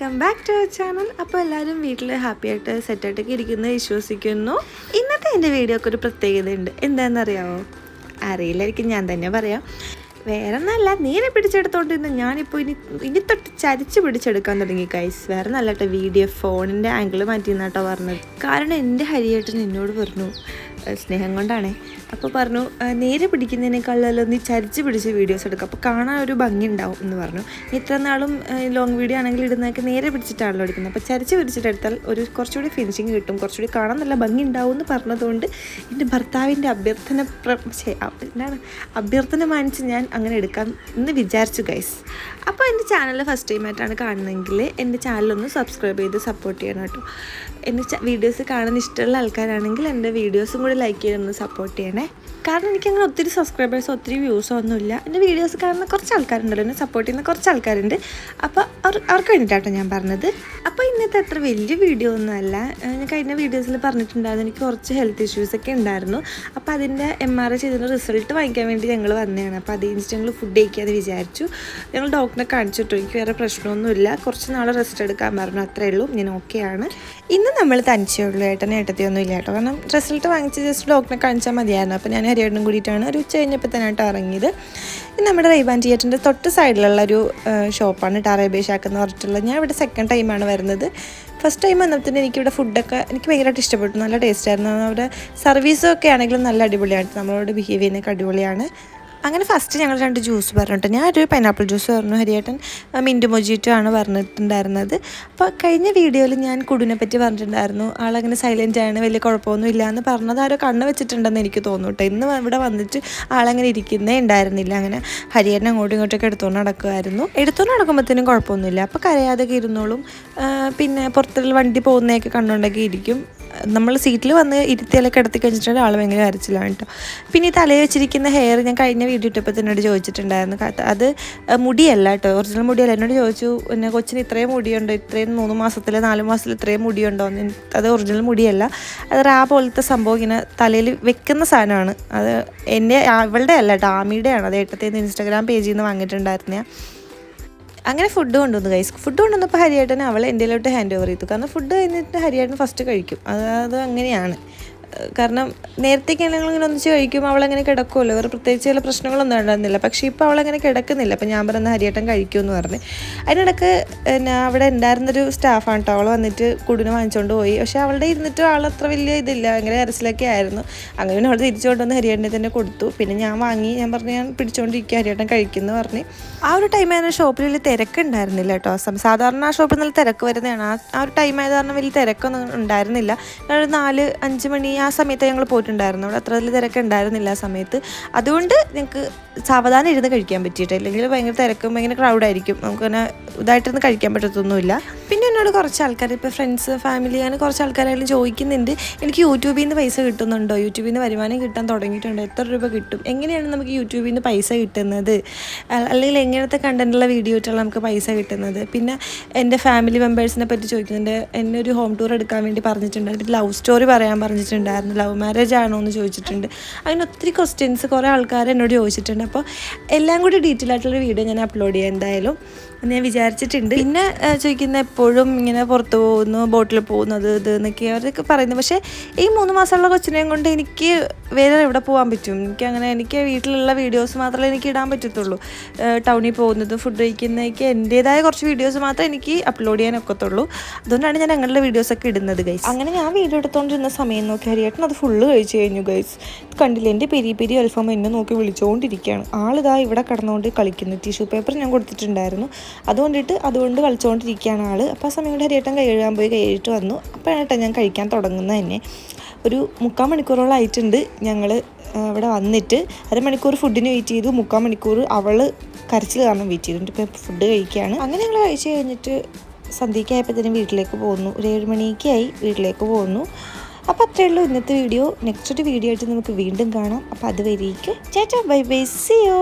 Welcome back to our channel അപ്പോൾ എല്ലാവരും വീട്ടിൽ ഹാപ്പി ആയിട്ട് സെറ്റായിട്ടൊക്കെ ഇരിക്കുന്നത് വിശ്വസിക്കുന്നു. ഇന്നത്തെ എന്റെ വീഡിയോക്ക് ഒരു പ്രത്യേകതയുണ്ട്. എന്താണെന്നറിയാമോ അറിയില്ലായിരിക്കും ഞാൻ തന്നെ പറയാം. വേറെ ഒന്നല്ല നീരെ പിടിച്ചെടുത്തോണ്ടിരുന്ന ഞാനിപ്പോൾ ഇനി ഇനി തൊട്ട് ചരിച്ച് പിടിച്ചെടുക്കാൻ തുടങ്ങി കൈസ് വേറെ നല്ല കേട്ടോ വീഡിയോ ഫോണിന്റെ ആംഗിൾ മാറ്റി എന്നാട്ടോ പറഞ്ഞത്. കാരണം എന്റെ ഹരിയേട്ടൻ എന്നോട് പറഞ്ഞു സ്നേഹം കൊണ്ടാണ്. അപ്പോൾ പറഞ്ഞു നേരെ പിടിക്കുന്നതിനേക്കാളും നീ ചരിച്ച് പിടിച്ച് വീഡിയോസ് എടുക്കുക അപ്പോൾ കാണാൻ ഒരു ഭംഗി ഉണ്ടാവും എന്ന് പറഞ്ഞു. ഇത്ര നാളും ലോങ് വീഡിയോ ആണെങ്കിൽ ഇടുന്നതൊക്കെ നേരെ പിടിച്ചിട്ടാണല്ലോ എടുക്കുന്നത്. അപ്പോൾ ചരിച്ച് പിടിച്ചിട്ടെടുത്താൽ ഒരു കുറച്ചുകൂടി ഫിനിഷിങ് കിട്ടും കുറച്ചുകൂടി കാണാൻ നല്ല ഭംഗി ഉണ്ടാവും എന്ന് പറഞ്ഞതുകൊണ്ട് എന്റെ ഭർത്താവിന്റെ അഭ്യർത്ഥന എന്താണ്? അഭ്യർത്ഥന മാനിച്ച് ഞാൻ അങ്ങനെ എടുക്കാം എന്ന് വിചാരിച്ചു ഗൈസ് അപ്പോൾ എന്റെ ചാനൽ ഫസ്റ്റ് ടൈം ആയിട്ടാണ് കാണുന്നതെങ്കിൽ എന്റെ ചാനലൊന്ന് സബ്സ്ക്രൈബ് ചെയ്ത് സപ്പോർട്ട് ചെയ്യണം കേട്ടോ. എന്റെ വീഡിയോസ് കാണാൻ ഇഷ്ടമുള്ള ആൾക്കാരാണെങ്കിൽ എന്റെ വീഡിയോസും കൂടി ലൈക്ക് ചെയ്തൊന്ന് സപ്പോർട്ട് ചെയ്യണേ. കാരണം എനിക്ക് അങ്ങനെ ഒത്തിരി സബ്സ്ക്രൈബേഴ്സ് ഒത്തിരി വ്യൂസോ ഒന്നുമില്ല. എന്റെ വീഡിയോസ് കാണുന്ന കുറച്ച് ആൾക്കാരുണ്ടല്ലോ എന്നെ സപ്പോർട്ട് ചെയ്യുന്ന കുറച്ച് ആൾക്കാരുണ്ട്. അപ്പോൾ അവർ അവർക്ക് വേണ്ടിയിട്ടാട്ടോ ഞാൻ പറഞ്ഞത്. അപ്പോൾ ഇന്നത്തെ അത്ര വലിയ വീഡിയോ ഒന്നുമല്ല ഞാൻ കഴിഞ്ഞ വീഡിയോസിൽ പറഞ്ഞിട്ടുണ്ടായിരുന്നു എനിക്ക് കുറച്ച് ഹെൽത്ത് ഇഷ്യൂസ് ഒക്കെ ഉണ്ടായിരുന്നു. അപ്പോൾ അതിന്റെ എം ആർ ഐ ചെയ്തതിന്റെ റിസൾട്ട് വാങ്ങിക്കാൻ വേണ്ടി ഞങ്ങൾ വന്നതാണ്. അപ്പോൾ അത് കഴിഞ്ഞിട്ട് ഞങ്ങൾ ഫുഡ് കഴിക്കാതെ വിചാരിച്ചു. ഞങ്ങൾ ഡോക്ടറെ കാണിച്ചിട്ടു എനിക്ക് വേറെ പ്രശ്നമൊന്നുമില്ല. കുറച്ച് നാൾ റെസ്റ്റ് എടുക്കാൻ പറഞ്ഞു. അത്രേ ഉള്ളൂ. ഞാൻ ഓക്കെയാണ് ഇന്ന് നമ്മൾ തനിച്ചേ ഉള്ളൂ ഏട്ടനെ ഏട്ടത്തിയൊന്നും ഇല്ല കേട്ടോ കാരണം റിസൾട്ട് വാങ്ങിച്ച് ജസ്റ്റ് ഡോക്ടറെ കാണിച്ചാൽ മതിയായിരുന്നു. അപ്പോൾ ഞാൻ ഹരിയേട്ടനും കൂടിയിട്ടാണ് ഒരു ഉച്ച കഴിഞ്ഞപ്പോൾ തന്നെ ആയിട്ട് ഇറങ്ങിയത് നമ്മുടെ റൈബാൻ തിയേറ്ററിന്റെ തൊട്ട് സൈഡിലുള്ള ഒരു ഷോപ്പാണ് ടാറേബേ ഷാക്ക് എന്ന് പറഞ്ഞിട്ടുള്ളത്. ഞാൻ ഇവിടെ സെക്കൻഡ് ടൈമാണ് വരുന്നത്. ഫസ്റ്റ് ടൈം വന്നപ്പോൾ എനിക്കിവിടെ ഫുഡൊക്കെ എനിക്ക് ഭയങ്കരമായിട്ട് ഇഷ്ടപ്പെട്ടു. നല്ല ടേസ്റ്റായിരുന്നു അവരുടെ അവിടെ സർവീസും ഒക്കെ ആണെങ്കിലും നല്ല അടിപൊളിയാണ് നമ്മളോട് ബിഹേവ് ചെയ്യുന്നതൊക്കെ അടിപൊളിയാണ്. അങ്ങനെ ഫസ്റ്റ് ഞങ്ങൾ രണ്ട് ജ്യൂസ് പറഞ്ഞിട്ട് ഞാൻ ഒരു പൈനാപ്പിൾ ജ്യൂസ് പറഞ്ഞു ഹരിയേട്ടൻ മിന്റ് മൊജിറ്റോ ആണ് പറഞ്ഞിട്ടുണ്ടായിരുന്നത്. അപ്പോൾ കഴിഞ്ഞ വീഡിയോയിൽ ഞാൻ കുടുവിനെ പറ്റി പറഞ്ഞിട്ടുണ്ടായിരുന്നു. ആളങ്ങനെ സൈലന്റ് ആണ് വലിയ കുഴപ്പമൊന്നും ഇല്ല എന്ന് പറഞ്ഞത് ആരോ കണ്ണ് വെച്ചിട്ടുണ്ടെന്ന് എനിക്ക് തോന്നുന്നു കേട്ടോ. ഇന്ന് ഇവിടെ വന്നിട്ട് ആളങ്ങനെ ഇരിക്കുന്നേ ഉണ്ടായിരുന്നില്ല. അങ്ങനെ ഹരിയേട്ടൻ അങ്ങോട്ടും ഇങ്ങോട്ടൊക്കെ എടുത്തുകൊണ്ട് നടക്കുമായിരുന്നു എടുത്തുകൊണ്ട് നടക്കുമ്പോഴത്തേനും കുഴപ്പമൊന്നുമില്ല. അപ്പോൾ കരയാതെ ഇരുന്നോളും. പിന്നെ പുറത്തുള്ള വണ്ടി പോകുന്നതൊക്കെ കണ്ടുകൊണ്ടൊക്കെ ഇരിക്കും. നമ്മൾ സീറ്റിൽ വന്ന് ഇരുത്തിയാലൊക്കെ കിടത്തി കഴിഞ്ഞിട്ടുണ്ടെങ്കിൽ ആൾ ഭയങ്കര അരച്ചിലാണ് കേട്ടോ. പിന്നെ ഈ തലയിൽ വെച്ചിരിക്കുന്ന ഹെയർ ഞാൻ കഴിഞ്ഞ വീഡിയോ ഇട്ടപ്പോൾ എന്നോട് ചോദിച്ചിട്ടുണ്ടായിരുന്നു. അത് മുടിയല്ല കേട്ടോ. ഒറിജിനൽ മുടിയല്ല. എന്നോട് ചോദിച്ചു പിന്നെ കൊച്ചിന് ഇത്രയും മുടിയുണ്ടോ ഇത്രയും മൂന്ന് മാസത്തിൽ നാല് മാസത്തിൽ ഇത്രയും മുടിയുണ്ടോ? എന്ന്. അത് ഒറിജിനൽ മുടിയല്ല. അത് റാ പോലത്തെ സംഭവം ഇങ്ങനെ തലയിൽ വെക്കുന്ന സാധനമാണ്. അത് എന്റെ അവളുടെ അല്ല കേട്ടോ. ആമിയുടെയാണ്. അത് ഏട്ടത്തേന്ന് ഇൻസ്റ്റാഗ്രാം പേജിൽ നിന്ന് വാങ്ങിയിട്ടുണ്ടായിരുന്ന. അങ്ങനെ ഫുഡ് കൊണ്ടുവന്നു കൈസ് ഫുഡ് കൊണ്ടുവന്നപ്പോൾ ഹരിയേട്ടനെ അവൾ എന്റെ ഹാൻഡ് ഓവർ ചെയ്തു. കാരണം ഫുഡ് കഴിഞ്ഞിട്ട് ഹരിയേട്ടൻ ഫസ്റ്റ് കഴിക്കും. അത് അത് അങ്ങനെയാണ്. കാരണം നേരത്തേക്ക് ഞങ്ങൾ ഇങ്ങനെ ഒന്നിച്ച് കഴിക്കും അവളങ്ങനെ കിടക്കുമല്ലോ വേറെ പ്രത്യേകിച്ച് ചില പ്രശ്നങ്ങളൊന്നും ഉണ്ടായിരുന്നില്ല. പക്ഷേ ഇപ്പോൾ അവളങ്ങനെ കിടക്കുന്നില്ല. അപ്പോൾ ഞാൻ പറയുന്ന ഹരിയേട്ടൻ കഴിക്കുമെന്ന് പറഞ്ഞ്. അതിനിടക്ക് പിന്നെ അവിടെ ഉണ്ടായിരുന്നൊരു സ്റ്റാഫാണ് കേട്ടോ അവൾ വന്നിട്ട് കുടിന് വാങ്ങിച്ചുകൊണ്ട് പോയി. പക്ഷേ അവളുടെ ഇരുന്നിട്ട് ആൾ അത്ര വലിയ ഇതില്ല. ഭയങ്കര അരസിലൊക്കെ ആയിരുന്നു. അങ്ങനെ പിന്നെ അവൾ തിരിച്ചുകൊണ്ട് വന്ന് ഹരിയേട്ടനെ തന്നെ കൊടുത്തു. പിന്നെ ഞാൻ വാങ്ങി. ഞാൻ പറഞ്ഞു ഞാൻ പിടിച്ചുകൊണ്ടിരിക്കുക ഹരിയേട്ടൻ കഴിക്കുന്നു പറഞ്ഞ്. ആ ഒരു ടൈം ആയിരുന്നു ഷോപ്പിൽ വലിയ തിരക്കുണ്ടായിരുന്നില്ല കേട്ടോ സാധാരണ ആ ഷോപ്പിൽ നല്ല തിരക്ക് വരുന്നതാണ്. ആ ഒരു ടൈം ആയത് കാരണം വലിയ തിരക്കൊന്നും ഉണ്ടായിരുന്നില്ല. ഒരു നാല് അഞ്ച് മണി ആ സമയത്ത് ഞങ്ങൾ പോയിട്ടുണ്ടായിരുന്നു. അവിടെ അത്ര വലിയ തിരക്ക് ഉണ്ടായിരുന്നില്ല ആ സമയത്ത്. അതുകൊണ്ട് ഞങ്ങൾക്ക് സാവധാനം ഇരുന്ന് കഴിക്കാൻ പറ്റിയിട്ട്. അല്ലെങ്കിൽ ഭയങ്കര തിരക്കും ഭയങ്കര ക്രൗഡായിരിക്കും നമുക്കങ്ങനെ ഇതായിട്ടൊന്നും കഴിക്കാൻ പറ്റത്തൊന്നുമില്ല. പിന്നെ എന്നോട് കുറച്ച് ആൾക്കാർ ഇപ്പോൾ ഫ്രണ്ട്സ് ഫാമിലി അങ്ങനെ കുറച്ച് ആൾക്കാരായാലും ചോദിക്കുന്നുണ്ട്. എനിക്ക് യൂട്യൂബിൽ നിന്ന് പൈസ കിട്ടുന്നുണ്ടോ? യൂട്യൂബിൽ നിന്ന് വരുമാനം കിട്ടാൻ തുടങ്ങിയിട്ടുണ്ട്? എത്ര രൂപ കിട്ടും? എങ്ങനെയാണ് നമുക്ക് യൂട്യൂബിൽ നിന്ന് പൈസ കിട്ടുന്നത്? അല്ലെങ്കിൽ എങ്ങനത്തെ കണ്ടന്റുള്ള വീഡിയോ ഇട്ടാണ് നമുക്ക് പൈസ കിട്ടുന്നത്? പിന്നെ എന്റെ ഫാമിലി മെമ്പേഴ്സിനെ പറ്റി ചോദിക്കുന്നുണ്ട്. എന്നെ ഒരു ഹോം ടൂർ എടുക്കാൻ വേണ്ടി പറഞ്ഞിട്ടുണ്ട്. ഒരു ലവ് സ്റ്റോറി പറയാൻ പറഞ്ഞിട്ടുണ്ടായിരുന്നു. ലവ് മാരേജ് ആണോ എന്ന് ചോദിച്ചിട്ടുണ്ട്. അങ്ങനെ ഒത്തിരി ക്വസ്റ്റ്യൻസ് കുറേ ആൾക്കാർ എന്നോട് ചോദിച്ചിട്ടുണ്ട്. അപ്പോൾ എല്ലാം കൂടി ഡീറ്റെയിൽ ആയിട്ടുള്ള വീഡിയോ ഞാൻ അപ്ലോഡ് ചെയ്യാം എന്തായാലും ഞാൻ വിചാരിച്ചിട്ടുണ്ട്. പിന്നെ ചോദിക്കുന്ന എപ്പോഴും ഇങ്ങനെ പുറത്ത് പോകുന്നു ബോട്ടിൽ പോകുന്നത് ഇത് എന്നൊക്കെ അവരൊക്കെ പറയുന്നത് പക്ഷേ ഈ മൂന്ന് മാസമുള്ള കൊച്ചിനെയും കൊണ്ട് എനിക്ക് വേറെ എവിടെ പോകാൻ പറ്റും? എനിക്ക് അങ്ങനെ എനിക്ക് വീട്ടിലുള്ള വീഡിയോസ് മാത്രമേ എനിക്ക് ഇടാൻ പറ്റത്തുള്ളൂ. ടൗണിൽ പോകുന്നത് ഫുഡ് കഴിക്കുന്നതൊക്കെ എന്റേതായ കുറച്ച് വീഡിയോസ് മാത്രമേ എനിക്ക് അപ്ലോഡ് ചെയ്യാൻ ഒക്കത്തുള്ളൂ. അതുകൊണ്ടാണ് ഞാൻ അങ്ങനെയുള്ള വീഡിയോസൊക്കെ ഇടുന്നത് ഗൈസ് അങ്ങനെ ഞാൻ വീഡിയോ എടുത്തുകൊണ്ടിരുന്ന സമയം നോക്കി ഹരിയേട്ടൻ അത് ഫുള്ള് കഴിച്ചു കഴിഞ്ഞു ഗൈസ് കണ്ടില്ല എന്റെ പെരി പെരി അൽഫാം എന്നെ നോക്കി വിളിച്ചുകൊണ്ടിരിക്കുകയാണ് ആളിതാ ഇവിടെ കടന്നുകൊണ്ട് കളിക്കുന്നു. ടിഷ്യൂ പേപ്പർ ഞാൻ കൊടുത്തിട്ടുണ്ടായിരുന്നു. അതുകൊണ്ടിട്ട് അതുകൊണ്ട് കളിച്ചുകൊണ്ടിരിക്കുകയാണ് ആൾ അപ്പോൾ ആ സമയം കൊണ്ട് ഹരിയേട്ടൻ കൈ കഴുകാൻ പോയി കൈ വന്നു. അപ്പോഴാണ് ഞാൻ കഴിക്കാൻ തുടങ്ങുന്നത് തന്നെ. ഒരു മുക്കാൽ മണിക്കൂറോളം ആയിട്ടുണ്ട് ഞങ്ങൾ ഇവിടെ വന്നിട്ട്. അരമണിക്കൂർ ഫുഡിന് വെയിറ്റ് ചെയ്തു. മുക്കാൽ മണിക്കൂർ അവൾ കരച്ചിൽ കാരണം വെയിറ്റ് ചെയ്തിട്ട് ഇപ്പം ഫുഡ് കഴിക്കുകയാണ്. അങ്ങനെ ഞങ്ങൾ കഴിച്ച് കഴിഞ്ഞിട്ട് സന്ധ്യയ്ക്കായപ്പോഴത്തേനും വീട്ടിലേക്ക് പോകുന്നു. ഒരു ഏഴ് മണിക്കായി വീട്ടിലേക്ക് പോകുന്നു. അപ്പോൾ അത്രയേ ഉള്ളൂ ഇന്നത്തെ വീഡിയോ നെക്സ്റ്റ് ഒരു വീഡിയോ ആയിട്ട് നമുക്ക് വീണ്ടും കാണാം. അപ്പോൾ അതുവരേക്കും ചേച്ചാ ബൈ ബൈ സി യോ